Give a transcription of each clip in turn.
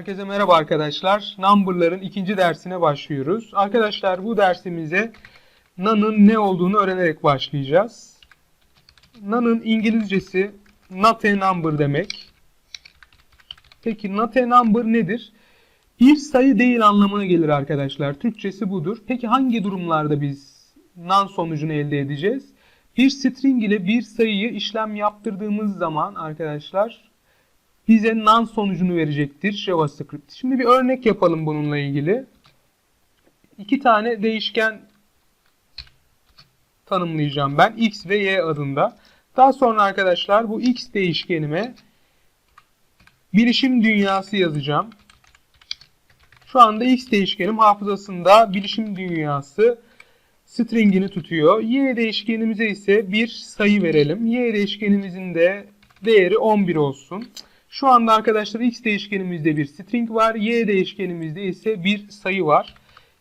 Herkese merhaba arkadaşlar. Number'ların ikinci dersine başlıyoruz. Arkadaşlar bu dersimize nan'ın ne olduğunu öğrenerek başlayacağız. Nan'ın İngilizcesi not a number demek. Peki not a number nedir? Bir sayı değil anlamına gelir arkadaşlar. Türkçesi budur. Peki hangi durumlarda biz nan sonucunu elde edeceğiz? Bir string ile bir sayıyı işlem yaptırdığımız zaman arkadaşlar bize nan sonucunu verecektir JavaScript. Şimdi bir örnek yapalım bununla ilgili. İki tane değişken tanımlayacağım ben. X ve Y adında. Daha sonra arkadaşlar bu X değişkenime bilişim dünyası yazacağım. Şu anda X değişkenim hafızasında bilişim dünyası stringini tutuyor. Y değişkenimize ise bir sayı verelim. Y değişkenimizin de değeri 11 olsun. Şu anda arkadaşlar x değişkenimizde bir string var. Y değişkenimizde ise bir sayı var.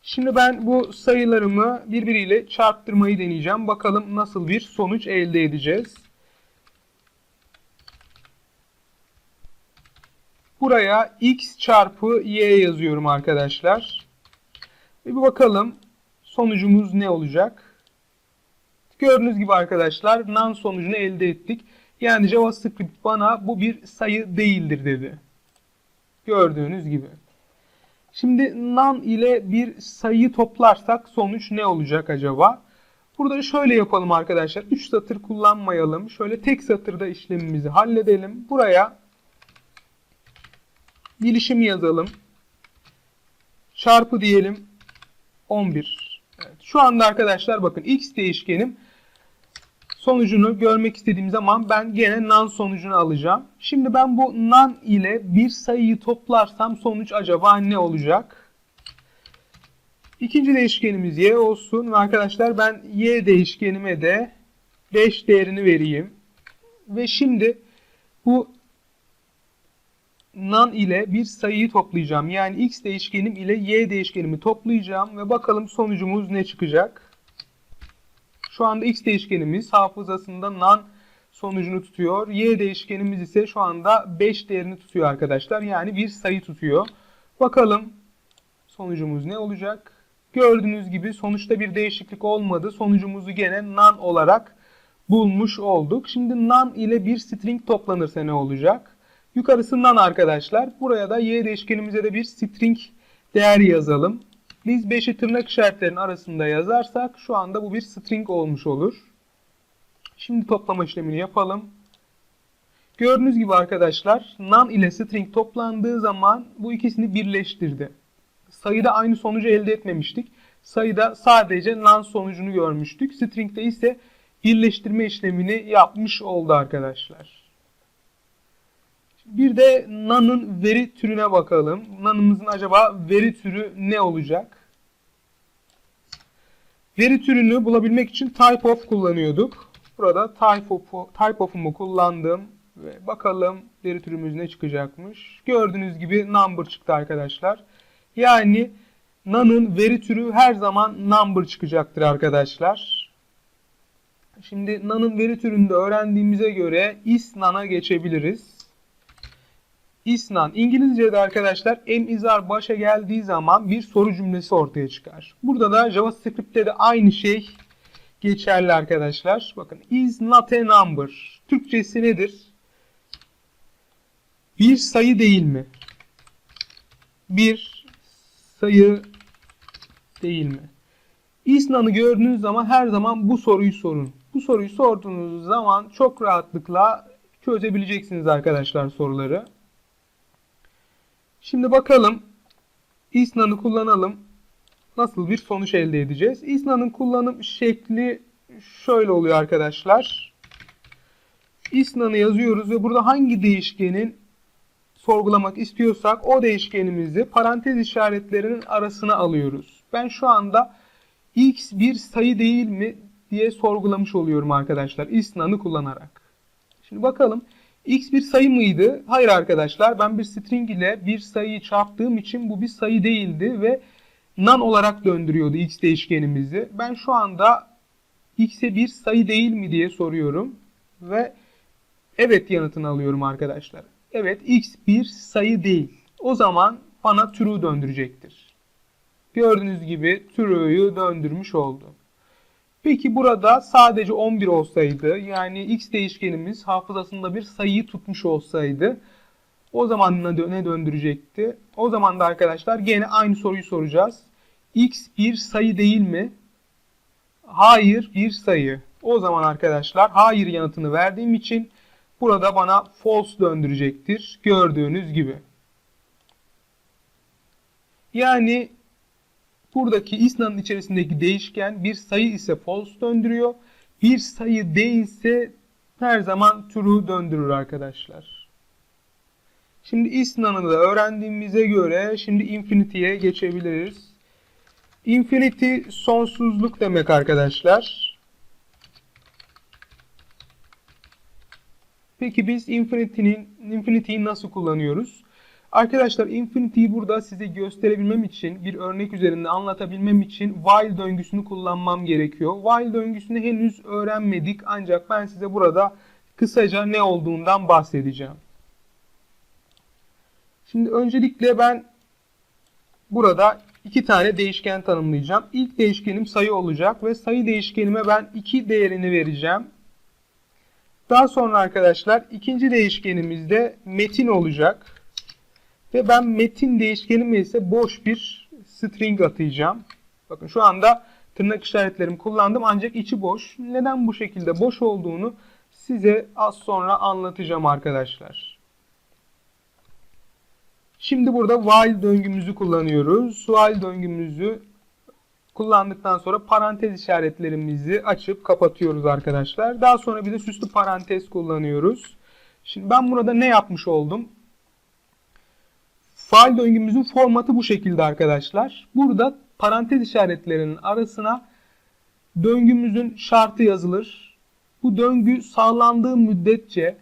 Şimdi ben bu sayılarımı birbiriyle çarptırmayı deneyeceğim. Bakalım nasıl bir sonuç elde edeceğiz. Buraya x çarpı y yazıyorum arkadaşlar. Bir bakalım sonucumuz ne olacak. Gördüğünüz gibi arkadaşlar nan sonucunu elde ettik. Yani JavaScript bana bu bir sayı değildir dedi. Gördüğünüz gibi. Şimdi nan ile bir sayı toplarsak sonuç ne olacak acaba? Burada şöyle yapalım arkadaşlar. 3 satır kullanmayalım. Şöyle tek satırda işlemimizi halledelim. Buraya bilişim yazalım. Çarpı diyelim 11. Evet, şu anda arkadaşlar bakın x değişkenim sonucunu görmek istediğim zaman ben gene nan sonucunu alacağım. Şimdi ben bu nan ile bir sayıyı toplarsam sonuç acaba ne olacak? İkinci değişkenimiz y olsun ve arkadaşlar ben y değişkenime de 5 değerini vereyim. Ve şimdi bu nan ile bir sayıyı toplayacağım. Yani x değişkenim ile y değişkenimi toplayacağım ve bakalım sonucumuz ne çıkacak? Şu anda x değişkenimiz hafızasında nan sonucunu tutuyor. Y değişkenimiz ise şu anda 5 değerini tutuyor arkadaşlar. Yani bir sayı tutuyor. Bakalım sonucumuz ne olacak? Gördüğünüz gibi sonuçta bir değişiklik olmadı. Sonucumuzu gene nan olarak bulmuş olduk. Şimdi nan ile bir string toplanırsa ne olacak? Yukarısından arkadaşlar. Buraya da y değişkenimize de bir string değer yazalım. Biz 5'i tırnak işaretlerinin arasında yazarsak şu anda bu bir string olmuş olur. Şimdi toplama işlemini yapalım. Gördüğünüz gibi arkadaşlar nan ile string toplandığı zaman bu ikisini birleştirdi. Sayıda aynı sonucu elde etmemiştik. Sayıda sadece nan sonucunu görmüştük. String'de ise birleştirme işlemini yapmış oldu arkadaşlar. Bir de nan'ın veri türüne bakalım. Nan'ımızın acaba veri türü ne olacak? Veri türünü bulabilmek için type of kullanıyorduk. Burada type of type of'umu kullandım ve bakalım veri türümüz ne çıkacakmış. Gördüğünüz gibi number çıktı arkadaşlar. Yani nan'ın veri türü her zaman number çıkacaktır arkadaşlar. Şimdi nan'ın veri türünü de öğrendiğimize göre is nan'a geçebiliriz. İsnan. İngilizce'de arkadaşlar emizar başa geldiği zaman bir soru cümlesi ortaya çıkar. Burada da JavaScript'te de aynı şey geçerli arkadaşlar. Bakın is not a number. Türkçesi nedir? Bir sayı değil mi? Bir sayı değil mi? İsnan'ı gördüğünüz zaman her zaman bu soruyu sorun. Bu soruyu sorduğunuz zaman çok rahatlıkla çözebileceksiniz arkadaşlar soruları. Şimdi bakalım isnan'ı kullanalım. Nasıl bir sonuç elde edeceğiz? isnan'ın kullanım şekli şöyle oluyor arkadaşlar. isnan'ı yazıyoruz ve burada hangi değişkenin sorgulamak istiyorsak o değişkenimizi parantez işaretlerinin arasına alıyoruz. Ben şu anda x bir sayı değil mi diye sorgulamış oluyorum arkadaşlar isnan'ı kullanarak. Şimdi bakalım X bir sayı mıydı? Hayır arkadaşlar ben bir string ile bir sayıyı çarptığım için bu bir sayı değildi ve nan olarak döndürüyordu x değişkenimizi. Ben şu anda x'e bir sayı değil mi diye soruyorum ve evet yanıtını alıyorum arkadaşlar. Evet x bir sayı değil. O zaman bana true döndürecektir. Gördüğünüz gibi true'yu döndürmüş oldu. Peki burada sadece 11 olsaydı yani x değişkenimiz hafızasında bir sayıyı tutmuş olsaydı o zaman ne döndürecekti? O zaman da arkadaşlar gene aynı soruyu soracağız. x bir sayı değil mi? Hayır bir sayı. O zaman arkadaşlar hayır yanıtını verdiğim için burada bana false döndürecektir. Gördüğünüz gibi. Yani buradaki isnanın içerisindeki değişken bir sayı ise false döndürüyor. Bir sayı değilse her zaman true döndürür arkadaşlar. Şimdi isnanı da öğrendiğimize göre şimdi infinity'ye geçebiliriz. Infinity sonsuzluk demek arkadaşlar. Peki biz infinity'nin infinity'yi nasıl kullanıyoruz? Arkadaşlar infinity'yi burada size gösterebilmem için, bir örnek üzerinde anlatabilmem için while döngüsünü kullanmam gerekiyor. While döngüsünü henüz öğrenmedik ancak ben size burada kısaca ne olduğundan bahsedeceğim. Şimdi öncelikle ben burada iki tane değişken tanımlayacağım. İlk değişkenim sayı olacak ve sayı değişkenime ben 2 değerini vereceğim. Daha sonra arkadaşlar ikinci değişkenimizde metin olacak. Ve ben metin değişkenime ise boş bir string atayacağım. Bakın şu anda tırnak işaretlerimi kullandım ancak içi boş. Neden bu şekilde boş olduğunu size az sonra anlatacağım arkadaşlar. Şimdi burada while döngümüzü kullanıyoruz. While döngümüzü kullandıktan sonra parantez işaretlerimizi açıp kapatıyoruz arkadaşlar. Daha sonra bir de süslü parantez kullanıyoruz. Şimdi ben burada ne yapmış oldum? Fail döngümüzün formatı bu şekilde arkadaşlar. Burada parantez işaretlerinin arasına döngümüzün şartı yazılır. Bu döngü sağlandığı müddetçe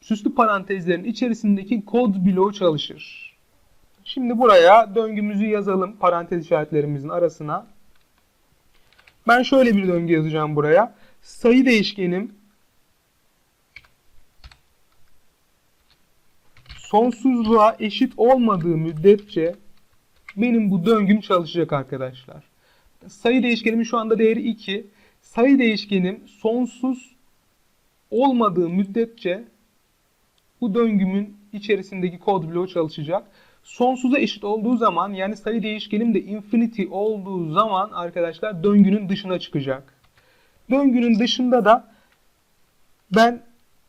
süslü parantezlerin içerisindeki kod bloğu çalışır. Şimdi buraya döngümüzü yazalım parantez işaretlerimizin arasına. Ben şöyle bir döngü yazacağım buraya. Sayı değişkenim sonsuzluğa eşit olmadığı müddetçe benim bu döngüm çalışacak arkadaşlar. Sayı değişkenimin şu anda değeri 2. Sayı değişkenim sonsuz olmadığı müddetçe bu döngümün içerisindeki kod bloğu çalışacak. Sonsuza eşit olduğu zaman yani sayı değişkenim de infinity olduğu zaman arkadaşlar döngünün dışına çıkacak. Döngünün dışında da ben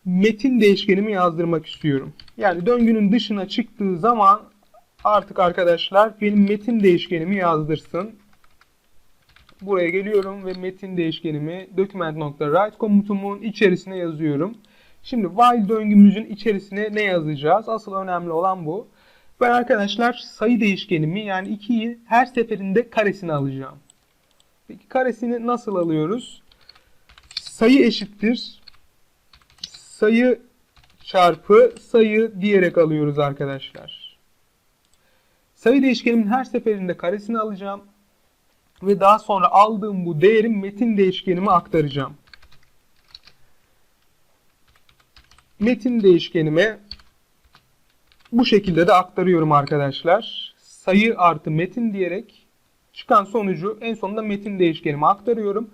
metin değişkenimi yazdırmak istiyorum. Yani döngünün dışına çıktığı zaman artık arkadaşlar benim metin değişkenimi yazdırsın. Buraya geliyorum ve metin değişkenimi document.write komutumun içerisine yazıyorum. Şimdi while döngümüzün içerisine ne yazacağız? Asıl önemli olan bu. Ben arkadaşlar sayı değişkenimi yani 2'yi her seferinde karesini alacağım. Peki karesini nasıl alıyoruz? Sayı eşittir. Sayı çarpı sayı diyerek alıyoruz arkadaşlar. Sayı değişkenimin her seferinde karesini alacağım. Ve daha sonra aldığım bu değeri metin değişkenime aktaracağım. Metin değişkenime bu şekilde de aktarıyorum arkadaşlar. Sayı artı metin diyerek çıkan sonucu en sonunda metin değişkenime aktarıyorum.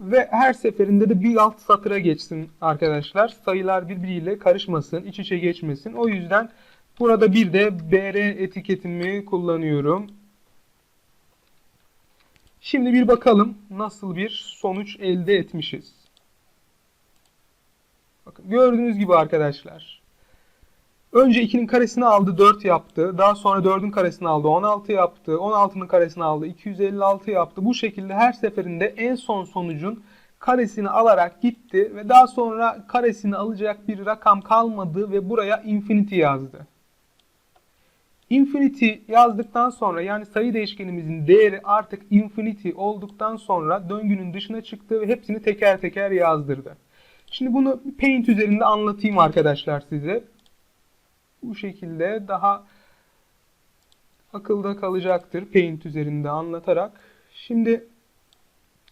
Ve her seferinde de bir alt satıra geçsin arkadaşlar. Sayılar birbiriyle karışmasın, iç içe geçmesin. O yüzden burada bir de BR etiketimi kullanıyorum. Şimdi bir bakalım nasıl bir sonuç elde etmişiz. Bakın gördüğünüz gibi arkadaşlar. Önce 2'nin karesini aldı 4 yaptı. Daha sonra 4'ün karesini aldı 16 yaptı. 16'nın karesini aldı 256 yaptı. Bu şekilde her seferinde en son sonucun karesini alarak gitti ve daha sonra karesini alacak bir rakam kalmadı ve buraya infinity yazdı. Infinity yazdıktan sonra yani sayı değişkenimizin değeri artık infinity olduktan sonra döngünün dışına çıktı ve hepsini teker teker yazdırdı. Şimdi bunu Paint üzerinde anlatayım arkadaşlar size. Bu şekilde daha akılda kalacaktır Paint üzerinde anlatarak. Şimdi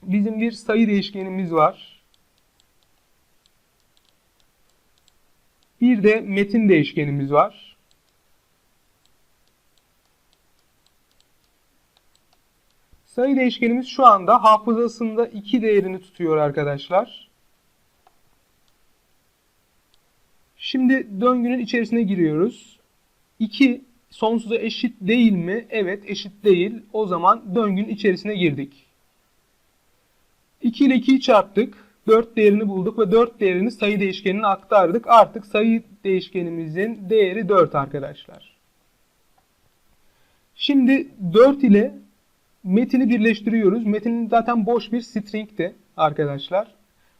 bizim bir sayı değişkenimiz var. Bir de metin değişkenimiz var. Sayı değişkenimiz şu anda hafızasında 2 değerini tutuyor arkadaşlar. Şimdi döngünün içerisine giriyoruz. 2 sonsuza eşit değil mi? Evet eşit değil. O zaman döngünün içerisine girdik. 2 ile 2'yi çarptık. 4 değerini bulduk ve 4 değerini sayı değişkenine aktardık. Artık sayı değişkenimizin değeri 4 arkadaşlar. Şimdi 4 ile metini birleştiriyoruz. Metin zaten boş bir string'ti arkadaşlar.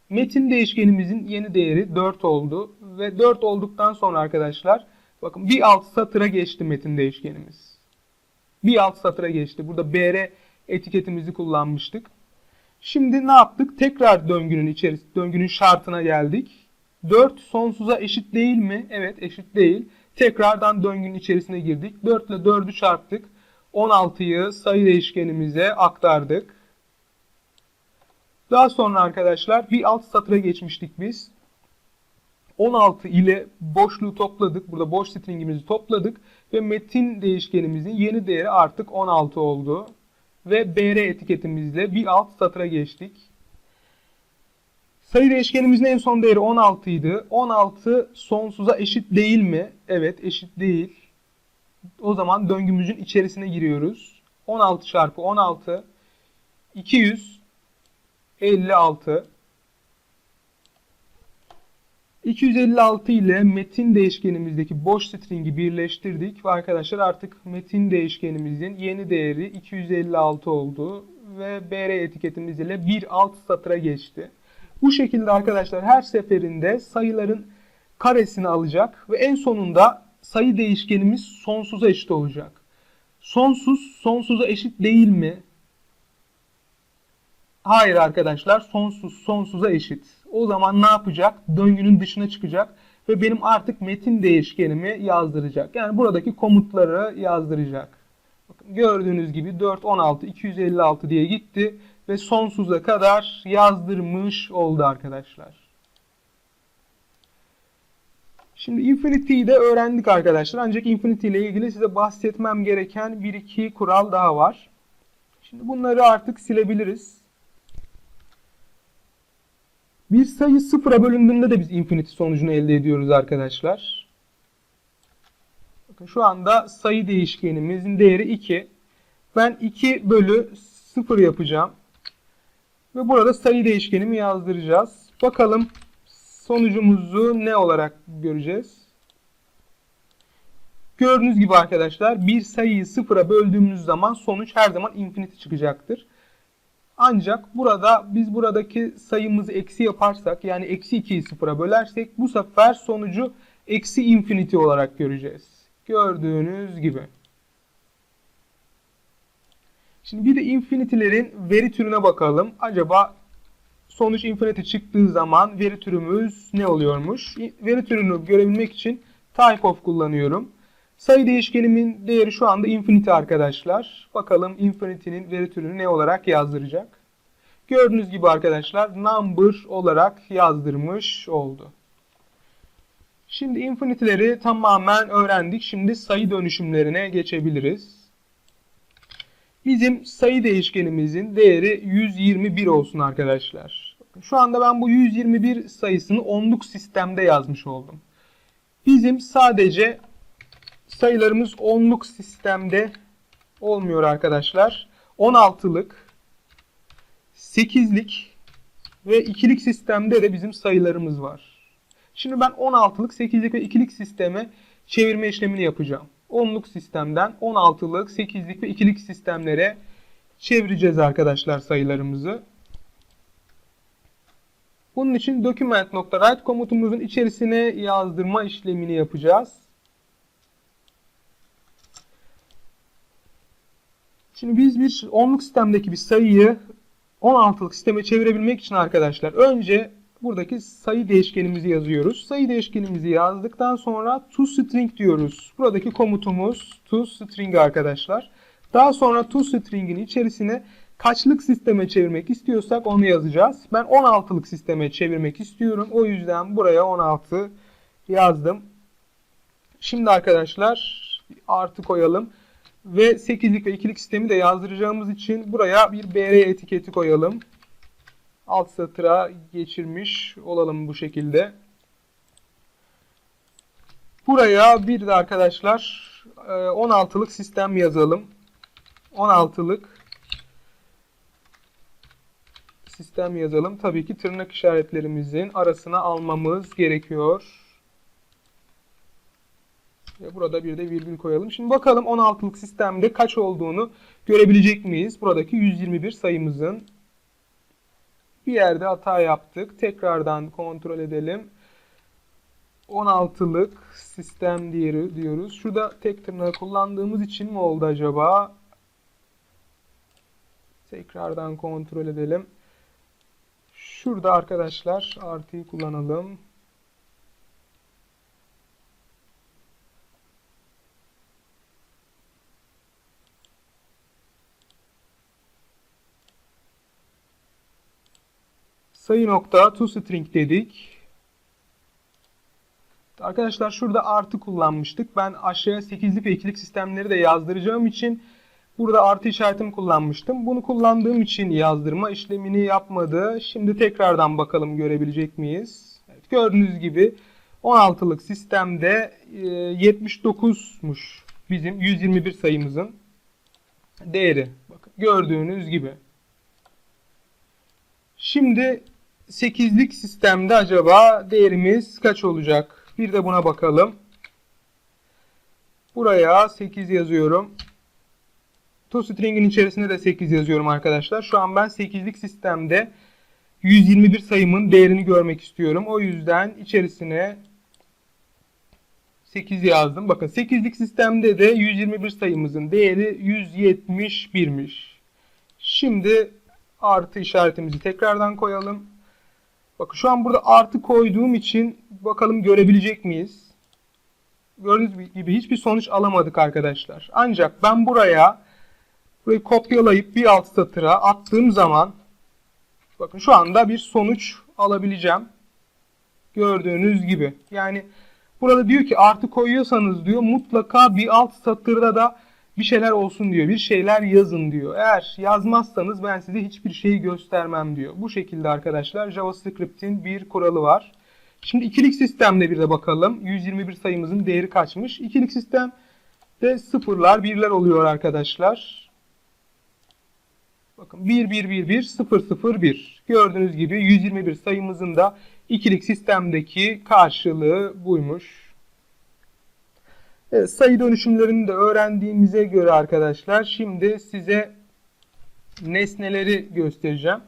Metin değişkenimizin yeni değeri 4 oldu. Ve 4 olduktan sonra arkadaşlar bakın bir alt satıra geçti metin değişkenimiz. Bir alt satıra geçti. Burada br etiketimizi kullanmıştık. Şimdi ne yaptık? Tekrar döngünün içerisinde, döngünün şartına geldik. 4 sonsuza eşit değil mi? Evet eşit değil. Tekrardan döngünün içerisine girdik. 4 ile 4'ü çarptık. 16'yı sayı değişkenimize aktardık. Daha sonra arkadaşlar bir alt satıra geçmiştik biz. 16 ile boşluğu topladık. Burada boş stringimizi topladık. Ve metin değişkenimizin yeni değeri artık 16 oldu. Ve br etiketimizle bir alt satıra geçtik. Sayı değişkenimizin en son değeri 16 idi. 16 sonsuza eşit değil mi? Evet eşit değil. O zaman döngümüzün içerisine giriyoruz. 16 çarpı 16 256 256 ile metin değişkenimizdeki boş string'i birleştirdik ve arkadaşlar artık metin değişkenimizin yeni değeri 256 oldu ve br etiketimiz ile bir alt satıra geçti. Bu şekilde arkadaşlar her seferinde sayıların karesini alacak ve en sonunda sayı değişkenimiz sonsuza eşit olacak. Sonsuz sonsuza eşit değil mi? Hayır arkadaşlar sonsuz sonsuza eşit. O zaman ne yapacak? Döngünün dışına çıkacak ve benim artık metin değişkenimi yazdıracak. Yani buradaki komutları yazdıracak. Bakın gördüğünüz gibi 4, 16, 256 diye gitti ve sonsuza kadar yazdırmış oldu arkadaşlar. Şimdi Infinity'yi de öğrendik arkadaşlar. Ancak Infinity ile ilgili size bahsetmem gereken bir iki kural daha var. Şimdi bunları artık silebiliriz. Bir sayı sıfıra bölündüğünde de biz infinity sonucunu elde ediyoruz arkadaşlar. Bakın şu anda sayı değişkenimizin değeri 2. Ben 2 bölü 0 yapacağım. Ve burada sayı değişkenimi yazdıracağız. Bakalım sonucumuzu ne olarak göreceğiz. Gördüğünüz gibi arkadaşlar bir sayıyı sıfıra böldüğümüz zaman sonuç her zaman infinity çıkacaktır. Ancak burada biz buradaki sayımızı eksi yaparsak yani eksi 2'yi sıfıra bölersek bu sefer sonucu eksi infinity olarak göreceğiz. Gördüğünüz gibi. Şimdi bir de infinity'lerin veri türüne bakalım. Acaba sonuç infinity çıktığı zaman veri türümüz ne oluyormuş? Veri türünü görebilmek için type of kullanıyorum. Sayı değişkenimin değeri şu anda infinity arkadaşlar. Bakalım infinity'nin veri türünü ne olarak yazdıracak. Gördüğünüz gibi arkadaşlar number olarak yazdırmış oldu. Şimdi infinity'leri tamamen öğrendik. Şimdi sayı dönüşümlerine geçebiliriz. Bizim sayı değişkenimizin değeri 121 olsun arkadaşlar. Şu anda ben bu 121 sayısını onluk sistemde yazmış oldum. Bizim sadece sayılarımız onluk sistemde olmuyor arkadaşlar. 16'lık, 8'lik ve 2'lik sistemde de bizim sayılarımız var. Şimdi ben 16'lık, 8'lik ve 2'lik sisteme çevirme işlemini yapacağım. 10'luk sistemden 16'lık, 8'lik ve 2'lik sistemlere çevireceğiz arkadaşlar sayılarımızı. Bunun için document.write komutumuzun içerisine yazdırma işlemini yapacağız. Şimdi biz bir onluk sistemdeki bir sayıyı 16'lık sisteme çevirebilmek için arkadaşlar önce buradaki sayı değişkenimizi yazıyoruz. Sayı değişkenimizi yazdıktan sonra toString diyoruz. Buradaki komutumuz toString arkadaşlar. Daha sonra toString'in içerisine kaçlık sisteme çevirmek istiyorsak onu yazacağız. Ben 16'lık sisteme çevirmek istiyorum. O yüzden buraya 16 yazdım. Şimdi arkadaşlar artı koyalım. Ve 8'lik ve 2'lik sistemi de yazdıracağımız için buraya bir BR etiketi koyalım. Alt satıra geçirmiş olalım bu şekilde. Buraya bir de arkadaşlar e, 16'lık sistem yazalım. 16'lık sistem yazalım. Tabii ki tırnak işaretlerimizin arasına almamız gerekiyor. Burada bir de virgül koyalım. Şimdi bakalım 16'lık sistemde kaç olduğunu görebilecek miyiz? Buradaki 121 sayımızın bir yerde hata yaptık. Tekrardan kontrol edelim. 16'lık sistem diğeri diyoruz. Şurada tek tırnağı kullandığımız için mi oldu acaba? Tekrardan kontrol edelim. Şurada arkadaşlar artıyı kullanalım. Sayı nokta toString dedik. Arkadaşlar şurada artı kullanmıştık. Ben aşağıya 8'lik ve 2'lik sistemleri de yazdıracağım için burada artı işaretimi kullanmıştım. Bunu kullandığım için yazdırma işlemini yapmadı. Şimdi tekrardan bakalım görebilecek miyiz? Evet, gördüğünüz gibi 16'lık sistemde 79'muş bizim 121 sayımızın değeri. Bakın gördüğünüz gibi. Şimdi 8'lik sistemde acaba değerimiz kaç olacak? Bir de buna bakalım. Buraya 8 yazıyorum. ToString'in içerisinde de 8 yazıyorum arkadaşlar. Şu an ben 8'lik sistemde 121 sayımın değerini görmek istiyorum. O yüzden içerisine 8 yazdım. Bakın 8'lik sistemde de 121 sayımızın değeri 171'miş. Şimdi artı işaretimizi tekrardan koyalım. Bakın şu an burada artı koyduğum için bakalım görebilecek miyiz? Gördüğünüz gibi hiçbir sonuç alamadık arkadaşlar. Ancak ben buraya burayı kopyalayıp bir alt satıra attığım zaman bakın şu anda bir sonuç alabileceğim. Gördüğünüz gibi. Yani burada diyor ki artı koyuyorsanız diyor mutlaka bir alt satırda da bir şeyler olsun diyor. Bir şeyler yazın diyor. Eğer yazmazsanız ben size hiçbir şeyi göstermem diyor. Bu şekilde arkadaşlar JavaScript'in bir kuralı var. Şimdi ikilik sistemde bir de bakalım. 121 sayımızın değeri kaçmış? İkilik sistemde sıfırlar, birler oluyor arkadaşlar. Bakın 1 1 1 1 0 0 1. Gördüğünüz gibi 121 sayımızın da ikilik sistemdeki karşılığı buymuş. Evet, sayı dönüşümlerini de öğrendiğimize göre arkadaşlar şimdi size nesneleri göstereceğim.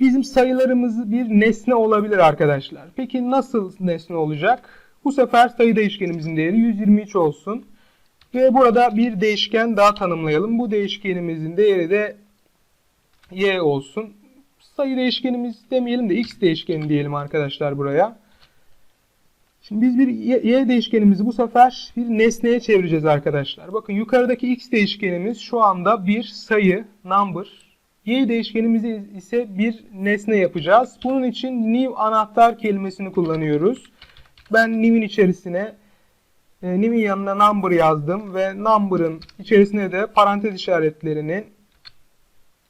Bizim sayılarımız bir nesne olabilir arkadaşlar. Peki nasıl nesne olacak? Bu sefer sayı değişkenimizin değeri 123 olsun. Ve burada bir değişken daha tanımlayalım. Bu değişkenimizin değeri de y olsun. Sayı değişkenimiz demeyelim de x değişkeni diyelim arkadaşlar buraya. Şimdi biz bir y değişkenimizi bu sefer bir nesneye çevireceğiz arkadaşlar. Bakın yukarıdaki x değişkenimiz şu anda bir sayı, number. Y değişkenimizi ise bir nesne yapacağız. Bunun için new anahtar kelimesini kullanıyoruz. Ben new'in içerisine e, new'in yanına number yazdım ve number'ın içerisine de parantez işaretlerinin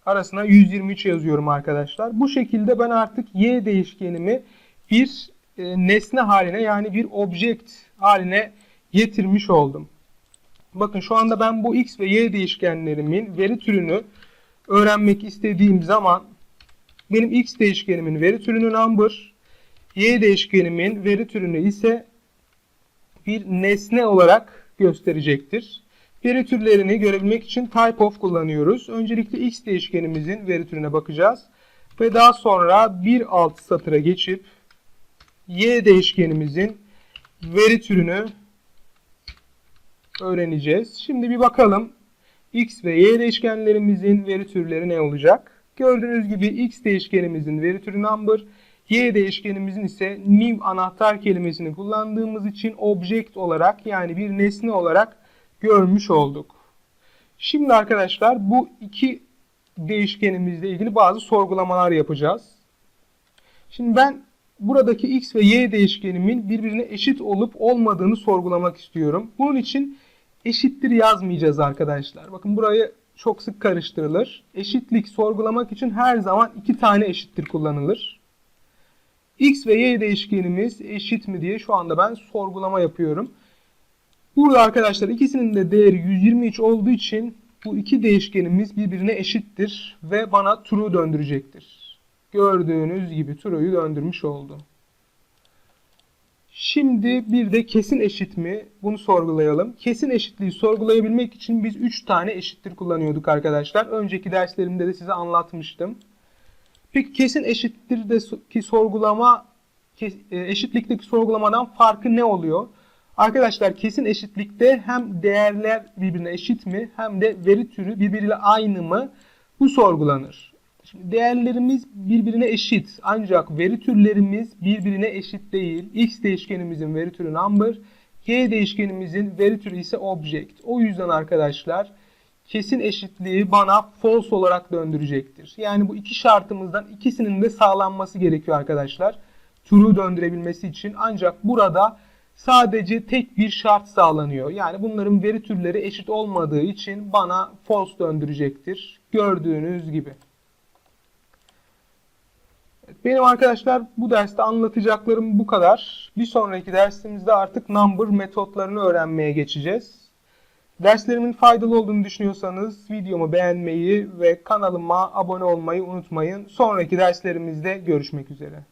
arasına 123 yazıyorum arkadaşlar. Bu şekilde ben artık y değişkenimi bir nesne haline yani bir object haline getirmiş oldum. Bakın şu anda ben bu x ve y değişkenlerimin veri türünü öğrenmek istediğim zaman benim x değişkenimin veri türünü number, y değişkenimin veri türünü ise bir nesne olarak gösterecektir. Veri türlerini görebilmek için type of kullanıyoruz. Öncelikle x değişkenimizin veri türüne bakacağız. Ve daha sonra bir alt satıra geçip y değişkenimizin veri türünü öğreneceğiz. Şimdi bir bakalım x ve y değişkenlerimizin veri türleri ne olacak? Gördüğünüz gibi x değişkenimizin veri türü number, y değişkenimizin ise new anahtar kelimesini kullandığımız için object olarak yani bir nesne olarak görmüş olduk. Şimdi arkadaşlar bu iki değişkenimizle ilgili bazı sorgulamalar yapacağız. Şimdi ben buradaki x ve y değişkenimin birbirine eşit olup olmadığını sorgulamak istiyorum. Bunun için eşittir yazmayacağız arkadaşlar. Bakın burayı çok sık karıştırılır. Eşitlik sorgulamak için her zaman iki tane eşittir kullanılır. X ve Y değişkenimiz eşit mi diye şu anda ben sorgulama yapıyorum. Burada arkadaşlar ikisinin de değeri 123 olduğu için bu iki değişkenimiz birbirine eşittir ve bana true döndürecektir. Gördüğünüz gibi true'yu döndürmüş oldu. Şimdi bir de kesin eşit mi? Bunu sorgulayalım. Kesin eşitliği sorgulayabilmek için biz 3 tane eşittir kullanıyorduk arkadaşlar. Önceki derslerimde de size anlatmıştım. Peki kesin eşittir de ki sorgulama e, eşitlikteki sorgulamadan farkı ne oluyor? Arkadaşlar kesin eşitlikte hem değerler birbirine eşit mi hem de veri türü birbiriyle aynı mı bu sorgulanır. Şimdi değerlerimiz birbirine eşit ancak veri türlerimiz birbirine eşit değil. X değişkenimizin veri türü number, Y değişkenimizin veri türü ise object. O yüzden arkadaşlar kesin eşitliği bana false olarak döndürecektir. Yani bu iki şartımızdan ikisinin de sağlanması gerekiyor arkadaşlar. True döndürebilmesi için ancak burada sadece tek bir şart sağlanıyor. Yani bunların veri türleri eşit olmadığı için bana false döndürecektir. Gördüğünüz gibi. Benim arkadaşlar bu derste anlatacaklarım bu kadar. Bir sonraki dersimizde artık number metotlarını öğrenmeye geçeceğiz. Derslerimin faydalı olduğunu düşünüyorsanız videomu beğenmeyi ve kanalıma abone olmayı unutmayın. Sonraki derslerimizde görüşmek üzere.